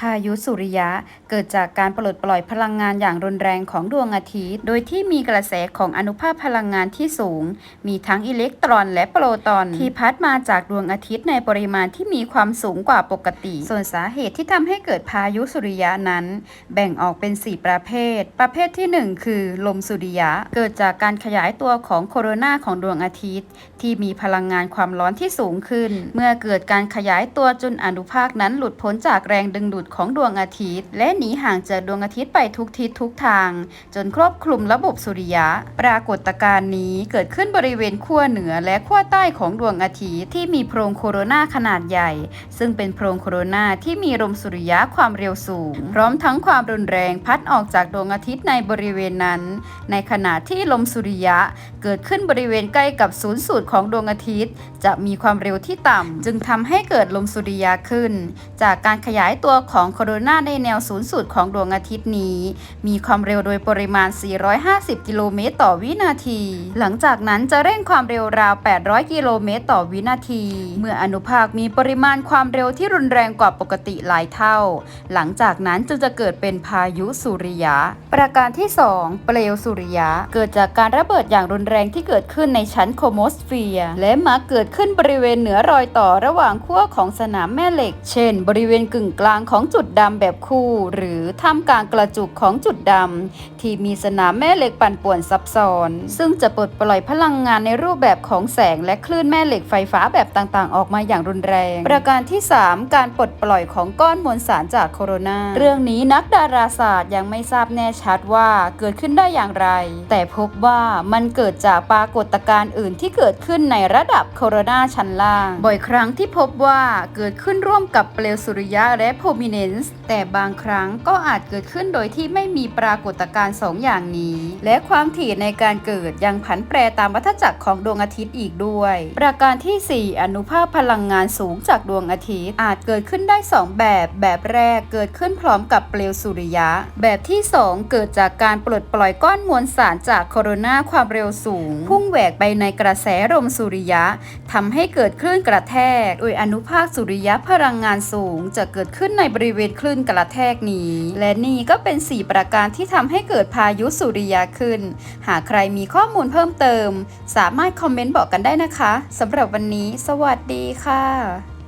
พายุสุริยะ เกิดจากการปลดปล่อยพลังงานอย่างรุนแรงของดวงอาทิตย์ โดยที่มีกระแสของอนุภาคพลังงานที่สูง มีทั้งอิเล็กตรอนและโปรตอนที่พัดมาจากดวงอาทิตย์ในปริมาณที่มีความสูงกว่าปกติ ส่วนสาเหตุที่ทำให้เกิดพายุสุริยะนั้น แบ่งออกเป็น 4 ประเภท ประเภทที่ 1 คือ ลมสุริยะ เกิดจากการขยายตัวของโคโรนาของดวงอาทิตย์ ที่มีพลังงานความร้อนที่สูงขึ้น เมื่อเกิดการขยายตัวจนอนุภาคนั้นหลุดพ้นจากแรงดึงดูดของดวงอาทิตย์ และหนีห่างจากดวงอาทิตย์ไปทุกทิศทุกทาง จนครอบคลุมระบบสุริยะ ปรากฏการณ์นี้เกิดขึ้นบริเวณขั้วเหนือและขั้วใต้ของดวงอาทิตย์ที่มีโพรงโคโรนาขนาดใหญ่ ซึ่งเป็นโพรงโคโรนาที่มีลมสุริยะความเร็วสูง พร้อมทั้งความรุนแรงพัดออกจากดวงอาทิตย์ในบริเวณนั้น ในขณะที่ลมสุริยะเกิดขึ้นบริเวณใกล้กับศูนย์สูตรของดวงอาทิตย์ จะมีความเร็วที่ต่ำจึงทำให้เกิดลมสุริยะขึ้น จากการขยายตัวของโคโรนาในแนวศูนย์สูตรของดวงอาทิตย์นี้ มีความเร็วโดยปริมาณ 450 กิโลเมตรต่อวินาที หลังจากนั้นจะเร่งความเร็วราว 800 กิโลเมตรต่อวินาที เมื่ออนุภาคมีปริมาณความเร็วที่รุนแรงกว่าปกติหลายเท่า หลังจากนั้นจึงจะเกิดเป็นพายุสุริยะ ประการที่ 2 เปลวสุริยะ เกิดจากการระเบิดอย่างรุนแรงที่เกิดขึ้นในชั้นโคโมสเฟียร์และมักเกิดขึ้นบริเวณเหนือรอยต่อระหว่างขั้วของสนามแม่เหล็ก เช่น บริเวณกึ่งกลางของจุดดำแบบคู่ หรือท่ามกลางกระจุกของจุดดำที่มีสนามแม่เหล็กปั่นป่วนซับซ้อน ซึ่งจะปลดปล่อยพลังงานในรูปแบบของแสงและคลื่นแม่เหล็กไฟฟ้าแบบต่างๆ ออกมาอย่างรุนแรง ประการที่ 3 การปลดปล่อยของก้อนมวลสารจากโคโรนาเรื่องนี้นักดาราศาสตร์ยังไม่ทราบแน่ชัดว่าเกิดขึ้นได้อย่างไร แต่พบว่ามันเกิดจากปรากฏการณ์อื่นที่เกิดขึ้นในระดับโคโรนาชั้นล่าง บ่อยครั้งที่พบว่าเกิดขึ้นร่วมกับเปลวสุริยะและโพมิเนนซ์แต่บางครั้งก็อาจเกิดขึ้นโดยที่ไม่มีปรากฏการณ์สองอย่างนี้ และความถี่ในการเกิดยังผันแปรตามวัฏจักรของดวงอาทิตย์อีกด้วย ประการทีสี่ 4 อนุภาคพลังงานสูงจากดวงอาทิตย์ อาจเกิดขึ้นได้ 2 แบบ แบบแรกเกิดขึ้นพร้อมกับเปลวสุริยะ แบบที่ 2 เกิดจากการปลดปล่อยก้อนมวลสารจากโคโรนาความเร็วสูง พุ่งแหวกไปในกระแสลมสุริยะทำให้เกิดคลื่นกระแทก โดยอนุภาคสุริยะพลังงานสูงจะเกิดขึ้นในบริเวณคลื่นกระแทกนี้ และนี่ก็เป็น 4 ประการที่ทำให้เกิดพายุสุริยะขึ้น หากใครมีข้อมูลเพิ่มเติม สามารถคอมเมนต์บอกกันได้นะคะสำหรับวันนี้ สวัสดีค่ะ